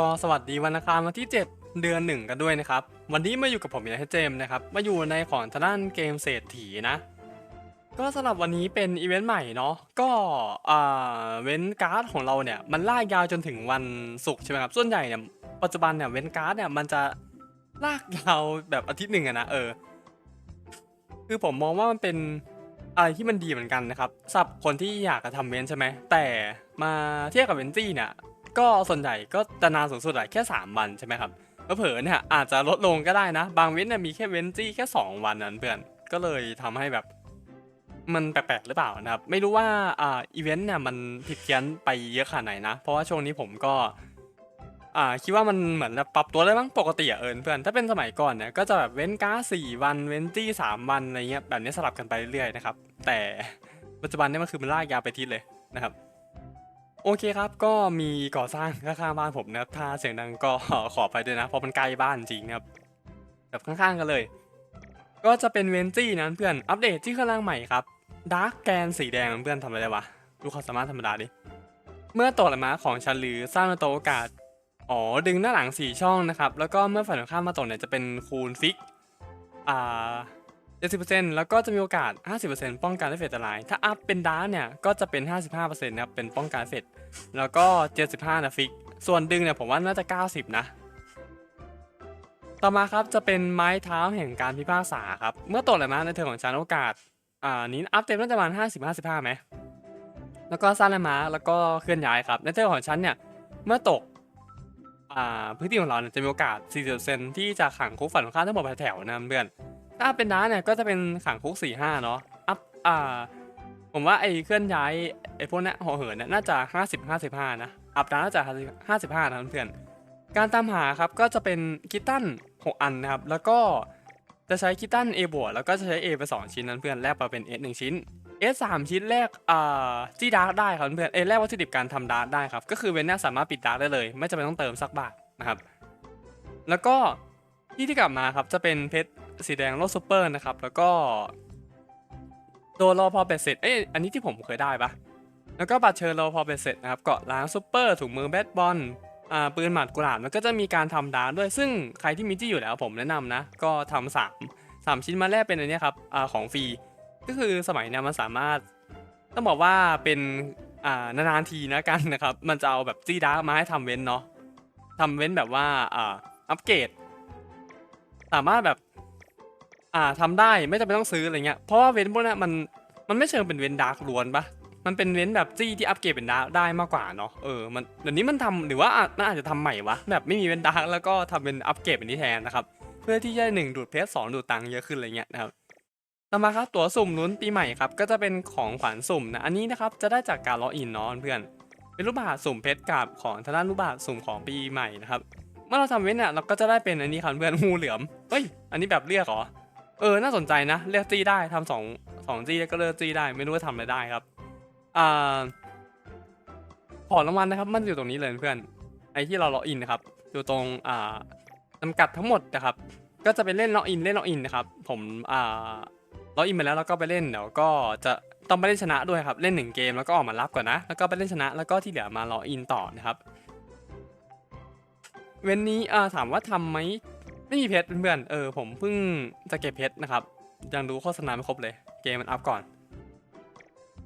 ก็สวัสดีวันอังคารวันที่ 7 เดือนหนึ่งกันด้วยนะครับ วันนี้มาอยู่กับผมอีกแล้วเจมนะครับ มาอยู่ในของทางด้านเกมเศรษฐีนะ ก็สำหรับวันนี้เป็นอีเวนต์ใหม่เนาะ ก็อ่าเว้นการ์ดของเราเนี่ยมันลากยาวจนถึงวันศุกร์ใช่ไหมครับ ส่วนใหญ่เนี่ยปัจจุบันเนี่ยเว้นการ์ดเนี่ยมันจะลากยาวแบบอาทิตย์หนึ่งอะนะเออ คือผมมองว่ามันเป็นอะไรที่มันดีเหมือนกันนะครับสำหรับคนที่อยากจะทำเว้นใช่ไหมแต่มาเทียบกับเวนจี้เนี่ย ก็ส่วนใหญ่ก็จะนานสูงสุดอะแค่ 3 วันใช่ไหมครับเผลอเนี่ยอาจจะลดลงก็ได้นะ บางเว้นเนี่ยมีแค่เว้นจี้แค่ 2 วันนั้นเพื่อนก็เลยทำให้แบบมันแปลกๆหรือเปล่านะครับ ไม่รู้ว่าอ่าอีเวนต์เนี่ยมันผิดเพี้ยนไปเยอะขนาดไหนนะ เพราะว่าช่วงนี้ผมก็ อ่าคิดว่ามันเหมือนปรับตัวได้บ้างปกติอะเอิญเพื่อนถ้าเป็นสมัยก่อนเนี่ยก็จะแบบเว้นก้าสี่วันเว้นจี้สามวันอะไรเงี้ยแบบนี้สลับกันไปเรื่อยๆนะครับแต่ปัจจุบันเนี่ยมันคือมันลากยาวไปทิศเลยนะครับ โอเคครับ ก็มีก่อสร้างข้างๆบ้านผมนะครับถ้าเสียงดังก็ขอไปด้วยนะเพราะมันใกล้บ้านจริงนะครับแบบข้างๆกันเลย ก็จะเป็นเวนจี้นะเพื่อนอัปเดตที่ข้างล่างใหม่ครับดาร์กแกนสีแดงเพื่อนทำอะไรได้วะดูความสามารถธรรมดาดิเมื่อตกหลังมาของชันหรือสร้างตัวโอกาสอ๋อดึงหน้าหลัง4ช่องนะครับแล้วก็เมื่อฝ่ายตรงข้ามมาตกเนี่ยจะเป็นคูณฟิกอ่า 70%แล้วก็จะมีโอกาส 50%ป้องกันได้เฟตอันตราย ถ้าอัพเป็นดาร์เนี่ยก็จะเป็น 55%นะครับเป็นป้องกันเฟตแล้วก็ 75นะฟิก ส่วนดึงเนี่ยผมว่าน่าจะ 90 นะ ต่อมาครับจะเป็นไม้เท้าแห่งการพิพากษาครับ เมื่อตกหลังม้าในเทิร์ของชานโอกาสอ่านี้อัพเต็มน่าจะประมาณ50 55ไหมแล้วก็สร้างแลนด์มาแล้วก็เคลื่อนย้ายครับในเทอร์ของฉันเนี่ยเมื่อตกอ่าพื้นที่ของเราเนี่ยจะมีโอกาส 40%ที่จะขังคุกฝั่งตรงข้าทั้งหมดไปแถวนะเพื่อน ถ้าเป็นน้าเนี่ยก็จะเป็นขังคุก45เนาะอัพอ่า ผมว่าไอ้เคลื่อนย้ายไอ้พวกเนี้ยหอเหินเนี่ยน่าจะ50 55นะอัพดาน่าจะ55นะเพื่อนการตามหาครับก็จะเป็นคิตตัน6อันนะครับ แล้วก็จะใช้คิตตัน A บวกแล้วก็จะใช้ A ไป2ชิ้นนั้นเพื่อนแลกมาเป็น S 1ชิ้น S 3ชิ้นแรกอ่าจี้ดาร์กได้ครับเพื่อนเอแรกวัตถุดิบการทำดาร์กได้ครับ ก็คือเวนน่าสามารถปิดดาร์กได้เลย ไม่จำเป็นต้องเติมสักบาทนะครับ แล้วก็ ที่ที่กลับมาครับจะเป็นเพชรสีแดงโลซูเปอร์นะครับ แล้วก็โดนรอพอเบ็ดเสร็จเอ้ยอันนี้ที่ผมเคยได้ปะแล้วก็บัตรเชิญรอพอเบ็ดเสร็จนะครับเกาะล้างซูเปอร์ถุงมือแบดบอลอ่าปืนหมัดกุหลาบมันก็จะมีการทำดาร์ด้วยซึ่งใครที่มีจี้อยู่แล้วผมแนะนำนะ ก็ทำสามสามชิ้นมาแรกเป็นอันนี้ครับอ่าของฟรีก็คือสมัยเนี้ยมันสามารถต้องบอกว่าเป็นอ่านานๆทีนะกันนะครับ มันจะเอาแบบจี้ดาร์มาให้ทำเว้นเนาะทำเว้นแบบว่าอ่าอัปเกรด สามารถแบบ อ่าทำได้ไม่จำเป็นต้องซื้ออะไรเงี้ยเพราะว่าเว้นพวกนี้มันมันไม่เชิงเป็นเว้นดาร์กล้วนปะมันเป็นเว้นแบบจี้ที่อัปเกรดเป็นดาร์กได้มากกว่าเนาะเออมันเดี๋ยวนี้มันทำหรือว่าอะมันอาจจะทำใหม่วะแบบไม่มีเว้นดาร์กแล้วก็ทำเป็นอัปเกรดเป็นนี้แทนนะครับเพื่อที่จะหนึ่งดูดเพชรสองดูดตังค์เยอะขึ้นอะไรเงี้ยนะครับต่อมาครับตั๋วสุ่มลุ้นปีใหม่ครับก็จะเป็นของขวัญสุ่มนะอันนี้นะครับจะได้จากการล็อกอินเนาะเพื่อนเป็นรูปบาทสุ่มเพชรกับของทางด้านรูปบาทสุ่มของปีใหม่นะครับ เมื่อเราทำเว้นเนี่ยเราก็จะได้เป็นอันนี้ครับเพื่อนงูเหลือมเฮ้ย อันนี้แบบเรียกเหรอ เออ น่าสนใจนะเรียกจี้ได้ทำสองสองจี้แล้วก็เลือกจี้ได้ ไม่รู้ว่าทำอะไรได้ครับ อ่า ขอรางวัลนะครับ มันอยู่ตรงนี้เลยเพื่อน ไอที่เราล็อกอินนะครับ อยู่ตรง อ่าจำกัดทั้งหมดนะครับ ก็จะไปเล่นล็อกอิน เล่นล็อกอินนะครับ ผม อ่า ล็อกอินไปแล้วแล้วก็ไปเล่น เดี๋ยวก็จะต้องไปเล่นชนะด้วยครับ เล่นหนึ่งเกมแล้วก็ออกมารับก่อนนะ แล้วก็ไปเล่นชนะ แล้วก็ที่เหลือมาล็อกอินต่อนะครับ เว้นนี้อ่าถามว่าทำไหมไม่มีเพชรเพื่อนๆเออผมเพิ่งจะเก็บเพชรนะครับ ยังดูโฆษณาไม่ครบเลย เกมมันอัพก่อน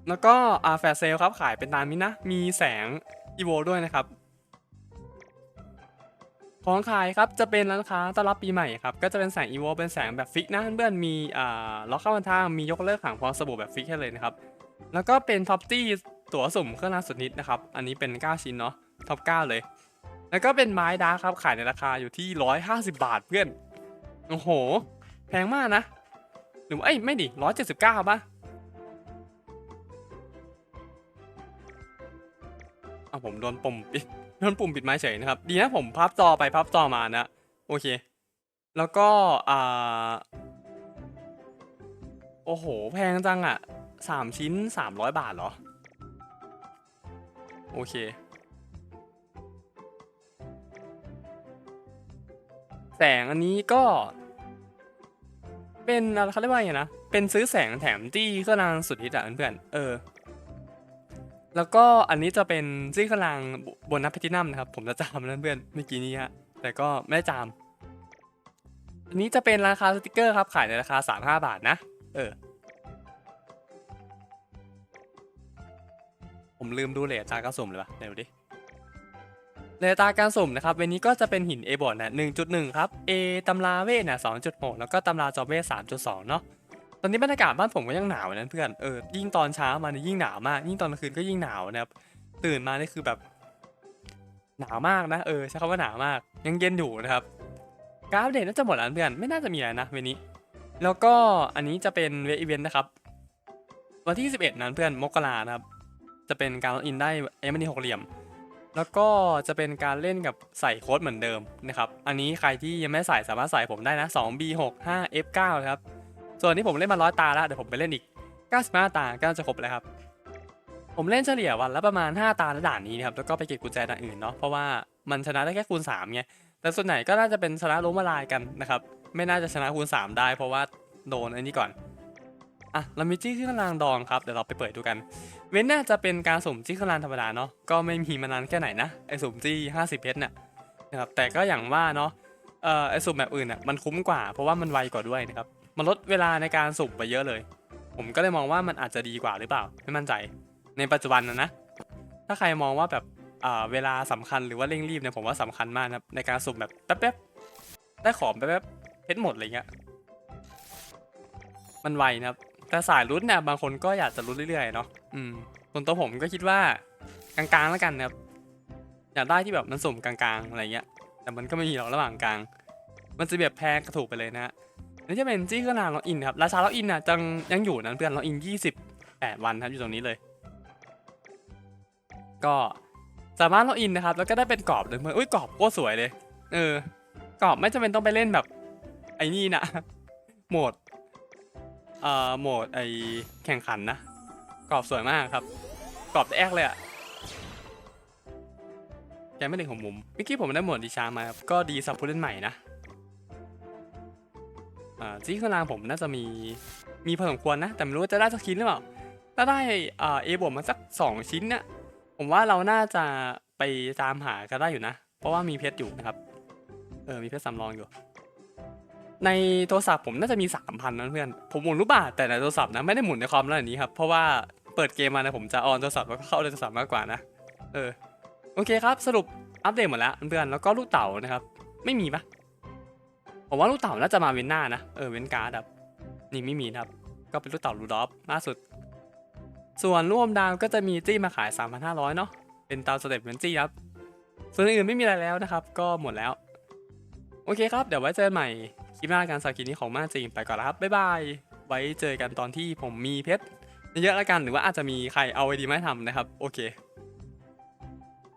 แล้วก็อาแฟร์เซลครับขายเป็นตามนี้นะ มีแสงอีโวด้วยนะครับของขายครับจะเป็นร้านค้าต้อนรับปีใหม่ครับก็จะเป็นแสงอีโวเป็นแสงแบบฟิกนะเพื่อนมีอ่าล็อกเข้าวันทางมียกเลิกขังพร้อมสบู่แบบฟิกให้เลยนะครับแล้วก็เป็นท็อปตี้ตั๋วสุ่มเครื่องราสุดนิดนะครับอันนี้เป็น 9 ชิ้นเนาะท็อป9เลย แล้วก็เป็นไม้ดาร์ครับขายในราคาอยู่ที่ 150 บาทเพื่อน โอ้โห แพงมากนะ หรือว่าเอ้ยไม่ดิ179ป่ะอะผมโดนปุ่มปิดโดนปุ่มปิดไม้เฉยนะครับ ดีนะผมพับจอไปพับจอมานะ โอเค แล้วก็อ่าโอ้โห แพงจังอะสามชิ้นสามร้อยบาทเหรอ โอเค งอันนี้ก็ เป็นอะไรเขาเรียกว่าไงนะ เป็นซื้อแสงแถมจี้เครื่องรางสุดฮิตอะเพื่อนเออ แล้วก็อันนี้จะเป็นซิ่งกำลังรางบนนับแพทินัมนะครับ ผมจะจามนั่นเพื่อนเมื่อกี้นี้ฮะแต่ก็ไม่ได้จามอันนี้จะเป็นราคาสติกเกอร์ครับขายในราคา 35 บาทนะ เออ ผมลืมดูเลทตาการสุ่มเลยวะเดี๋ยวดู ดิเลทตาการสุ่มนะครับเวันนี้ก็จะเป็นหิน A บอร์ดนะ1.1 ครับ A ตำราเวทนะ2.6 แล้วก็ตำราจอมเวท3.2 เนาะตอนนี้บรรยากาศบ้านผมก็ยังหนาวนะเพื่อนเออยิ่งตอนเช้ามาเนี่ยยิ่งหนาวมาก ยิ่งตอนกลางคืนก็ยิ่งหนาวนะครับตื่นมานี่คือแบบ หนาวมากนะเออใช้คำว่าหนาวมาก ยังเย็นอยู่นะครับการอัปเดตน่าจะหมดแล้วเพื่อนไม่น่าจะมีอะไรนะเวันนี้ แล้วก็อันนี้จะเป็นเวอีเวนต์นะครับวันที่ 11 นั้นเพื่อนมกรานะครับจะเป็นการอินได้เอ็มนีหกเหลี่ยม แล้วก็จะเป็นการเล่นกับใส่โค้ดเหมือนเดิมนะครับ อันนี้ใครที่ยังไม่ใส่สามารถใส่ผมได้นะ 2B6 5F9 ครับ ส่วนที่ผมเล่นมาร้อยตาแล้วเดี๋ยวผมไปเล่นอีก 95 ตาก็จะครบแล้วครับ ผมเล่นเฉลี่ยวันละประมาณ 5 ตาและด่านนี้นะครับ แล้วก็ไปเก็บกุญแจด่านอื่นเนาะ เพราะว่ามันชนะได้แค่คูณ3ไง แต่ส่วนใหญ่ก็น่าจะเป็นชนะล้มละลายกันนะครับ ไม่น่าจะชนะคูณ3ได้ เพราะว่าโดนอ้นี่ก่อน อะเรามีจี้ขึ้นกำลังดองครับเดี๋ยวเราไปเปิดดูกัน เว้นน่าจะเป็นการสุ่มจี้ขึ้นกำลังธรรมดาเนาะก็ไม่มีมานานแค่ไหนนะไอสุ่มจี้50เพชรเนี่ยนะครับแต่ก็อย่างว่าเนาะเอ่อไอสุ่มแบบอื่นอะมันคุ้มกว่า เพราะว่ามันไวกว่าด้วยนะครับมันลดเวลาในการสุ่มไปเยอะเลย ผมก็เลยมองว่ามันอาจจะดีกว่าหรือเปล่าไม่มั่นใจ ในปัจจุบันนะนะถ้าใครมองว่าแบบอ่าเวลาสำคัญหรือว่าเร่งรีบเนี่ยผมว่าสำคัญมากนะในการสุ่มแบบแป๊บๆได้ของแป๊บๆเพชรหมดอะไรเงี้ยมันไวนะครับ แต่สายรุ้นเนี่ยบางคนก็อยากจะรุ้นเรื่อยๆเนาะอืมส่วนตัวผมก็คิดว่ากลางๆแล้วกันนะครับอยากได้ที่แบบมันสุ่มกลางๆอะไรเงี้ย แต่มันก็ไม่มีหรอกระหว่างกลาง มันจะแบบแพงกระถูกไปเลยนะฮะนี่จะเป็นจี้เครื่องรางล็อกอินครับราชาล็อกอินอะจังยังอยู่นะเพื่อนล็อกอิน28 วันครับอยู่ตรงนี้เลย ก็สามารถล็อกอินนะครับ แล้วก็ได้เป็นกรอบเลยเพื่อนอุ้ยกรอบโคตรสวยเลย เออกรอบไม่จำเป็นต้องไปเล่นแบบไอ้นี่นะโหมด เอ่อโหมดไอแข่งขันนะกรอบสวยมากครับกรอบแอกเลยอะแกไม่ถึงของมุมเมื่อกี้ผมได้โหมดดีชามาครับก็ดีสับผู้เล่นใหม่นะอ่าจี้ข้างล่างผมน่าจะมีมีพอสมควรนะ แต่ไม่รู้ว่าจะได้สักชิ้นหรือเปล่าถ้าได้อ่าเอบวกมาสักสองชิ้นเนี่ยผมว่าเราน่าจะไปตามหากันได้อยู่นะ เพราะว่ามีเพชรอยู่นะครับ เออ มีเพชรสำรองอยู่ ในโทรศัพท์ผมน่าจะมีสามพันนะเพื่อน ผมหมุนรูปบาทแต่ในโทรศัพท์นะไม่ได้หมุนในคอมแล้วอย่างนี้ครับ เพราะว่าเปิดเกมมานะผมจะออนโทรศัพท์แล้วก็เข้าในโทรศัพท์มากกว่านะ เออ โอเคครับ สรุปอัปเดตหมดแล้วเพื่อน แล้วก็ลูกเต๋านะครับ ไม่มีปะผมว่าลูกเต๋าน่าจะมาเว้นหน้านะ เออเว้นการ์ดครับ นี่ไม่มีครับ ก็เป็นลูกเต๋ารูดอฟล่าสุด ส่วนร่วมดาวก็จะมีจี้มาขาย 3,500 เนาะ เป็นเตาสเต็ปเหมือนจี้ครับ ส่วนอื่นไม่มีอะไรแล้วนะครับ ก็หมดแล้ว โอเคครับ เดี๋ยวไว้เจอกันใหม่ ลิปหน้าการสกินนี้ของมาจริงไปก่อนแล้วครับบ๊ายบายไว้เจอกันตอนที่ผมมีเพชรเยอะแล้วกันหรือว่าอาจจะมีใครเอาไอดีมาทำนะครับ โอเค